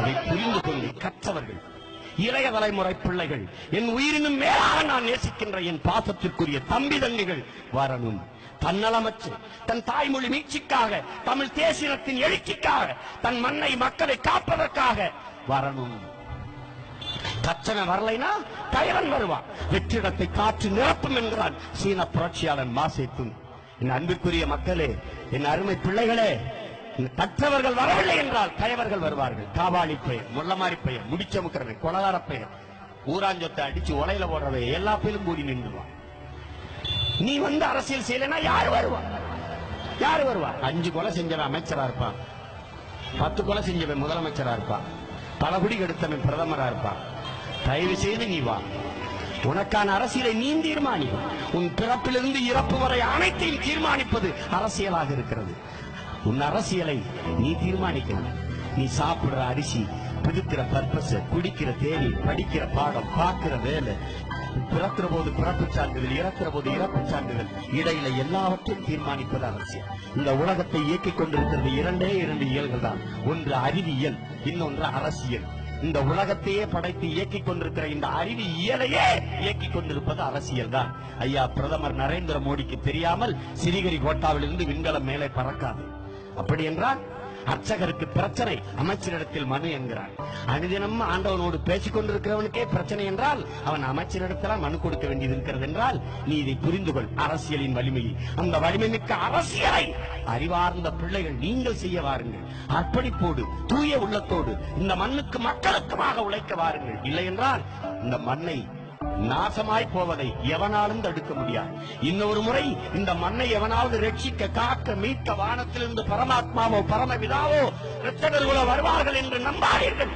அதை புரிந்து கொண்டு கற்றவர்கள் இளைய தலைமுறை பிள்ளைகள் என் உயிரினும் மேலாக நான் நேசிக்கின்ற என் பாசத்திற்குரிய தம்பி தங்கைகள் வரணும். தன்னலமற்று தன் தாய்மொழி மீட்சிக்காக தமிழ் தேசியத்தின் எழுச்சிக்காக தன் மண்ணை மக்களை காப்பதற்காக வரணும். கச்சனை வரலைனா கயவன் வருவான். வெற்றிடத்தை காற்று நிரப்பும் என்கிறான் சீன புரட்சியாளன் மாசேத்தும். என் அன்பிற்குரிய மக்களே என் அருமை பிள்ளைகளே கற்றவர்கள் வரவில்லை என்றால் கயவர்கள் வருவார்கள். காவாளி பெயர் முள்ளமாரி பெயர் முடிச்சமுக்கிறவன் கொலகார பெயர். ஊராஞ்சொத்தை அடிச்சு உலையில போடுறவை எல்லா பேரும் கூடி நின்றுவான் நீ வந்து அரசியல் செய்யலைன்னா யாரு வருவா? யாரு வருவா? அஞ்சு கொலை செஞ்சவன் அமைச்சரா இருப்பான் பத்து கொலை செஞ்சவன் முதலமைச்சரா இருப்பான் பல குடி எடுத்தவன் பிரதமரா இருப்பான் தயவு செய்து நீ வா. உனக்கான அரசியலை நீ தீர்மானி உன் பிறப்பிலிருந்து இறப்பு வரை அனைத்தையும் தீர்மானிப்பது அரசியலாக இருக்கிறது. உன் அரசியலை நீ தீர்மானிக்கணும். நீ சாப்பிடுற அரிசி பிடிக்கிற பர்பஸ் குடிக்கிற தேனி படிக்கிற பாடம் பார்க்கிற வேலை பிறக்கிற போது பிறப்பு சான்றிதழ் இறக்கிற போது இறப்பு சான்றிதழ் இடையில எல்லாவற்றையும் தீர்மானிப்பது அரசியல் இந்த உலகத்தை இயக்கிக் கொண்டிருக்கிறது இரண்டே இரண்டு இயல்கள் தான். ஒன்று அறிவியல் இன்னொன்று அரசியல். இந்த உலகத்தையே படைத்து இயக்கிக் கொண்டிருக்கிற இந்த அறிவு இயலையே இயக்கிக் கொண்டிருப்பது அரசியல் தான். ஐயா பிரதமர் நரேந்திர மோடிக்கு தெரியாமல் சிறிகரி கோட்டாவிலிருந்து விண்கலம் மேலே பறக்காது. அப்படி என்றால் அர்ச்சகருக்கு பிரச்சனை அமைச்சரிடத்தில் மனு என்கிறார். அனுதினம் ஆண்டவனோடு பேசிக் கொண்டிருக்கிறவனுக்கே பிரச்சனை என்றால் அவன் அமைச்சரிடத்தில் மனு கொடுக்க வேண்டியது இருக்கிறது என்றால் நீ இதை புரிந்து கொள் அரசியலின் வலிமையை. அந்த வலிமை மிக்க அரசியலை அறிவார்ந்த பிள்ளைகள் நீங்கள் செய்ய வாருங்கள். அர்ப்பணிப்போடு தூய உள்ளத்தோடு இந்த மண்ணுக்கு மக்களுக்குமாக உழைக்க வாருங்கள். இல்லை என்றால் இந்த மண்ணை நாசமாய் போவதை எவனாலும் தடுக்க முடியாது. இன்னொரு முறை இந்த மண்ணை எவனாவது ரட்சிக்க காக்க மீட்க வானத்திலிருந்து பரமாத்மாவோ பரமபிதாவோ ரத்தகர்களோ வருவார்கள் என்று நம்பாதீர்கள்.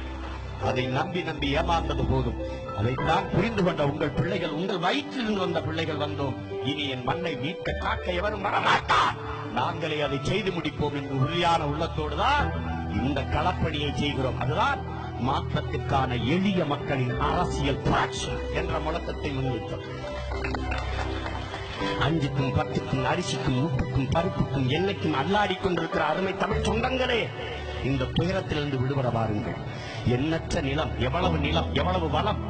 அதை நம்பி நம்பி ஏமாந்தது போதும். அதைத்தான் புரிந்து கொண்ட உங்கள் பிள்ளைகள் உங்கள் வயிற்றிலிருந்து வந்த பிள்ளைகள் வந்தோம். இனி என் மண்ணை மீட்க காக்க எவரும் வரமாட்டார் நாங்களே அதை செய்து முடிப்போம் என்று உறுதியான உள்ளத்தோடு தான் இந்த களப்பணியை செய்கிறோம். அதுதான் மாற்றத்திற்கான எளிய மக்களின் அரசியல் புரட்சி என்ற முழக்கத்தை முன்வைத்தோம். அஞ்சுக்கும் பத்துக்கும் அரிசிக்கும் உப்புக்கும் பருப்புக்கும் எண்ணெய்க்கும் அல்லாடி கொண்டிருக்கிற அருமை தமிழ் சொந்தங்களே இந்த துயரத்திலிருந்து விடுபட வாருங்கள். எண்ணற்ற நிலம் எவ்வளவு நிலம் எவ்வளவு வளம்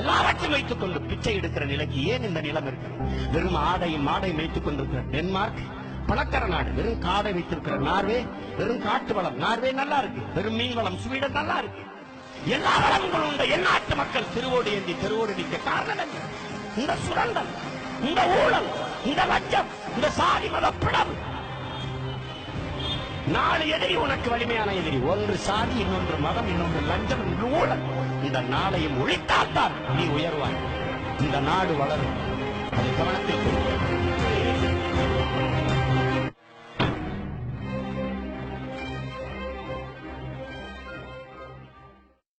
எல்லாவற்றையும் வைத்துக் கொண்டு பிச்சை எடுக்கிற நிலைக்கு ஏன் இந்த நிலம் இருக்கு வெறும் ஆடையும் மாடையும் வைத்துக் கொண்டிருக்கிற டென்மார்க் பணக்கார நாடு வெறும் காடை வைத்திருக்கிற நார்வே வெறும் காட்டு வளம் நார்வே நல்லா இருக்கு வெறும் மீன் வளம் ஸ்வீடன் நல்லா இருக்கு. எல்லா வளங்களும் உண்ட. எந்நாட்டு மக்கள் திருவோடு ஏந்தி தெருவோடு நிற்க காரணம் என்ன? இந்த சுரண்டல் இந்த ஊழல் இந்த லஞ்சம் இந்த சாதி மத பிளவு நாலு எதிரி உனக்கு வலிமையான எதிரி. ஒன்று சாதி இன்னொன்று மதம் இன்னொன்று லஞ்சம் இன்னொன்று ஊழல். இந்த நாளையும் ஒழித்தால்தான் நீ உயர்வாய். இந்த நாடு வளரும். அதை கவனத்தில் கொள்ளுங்கள்.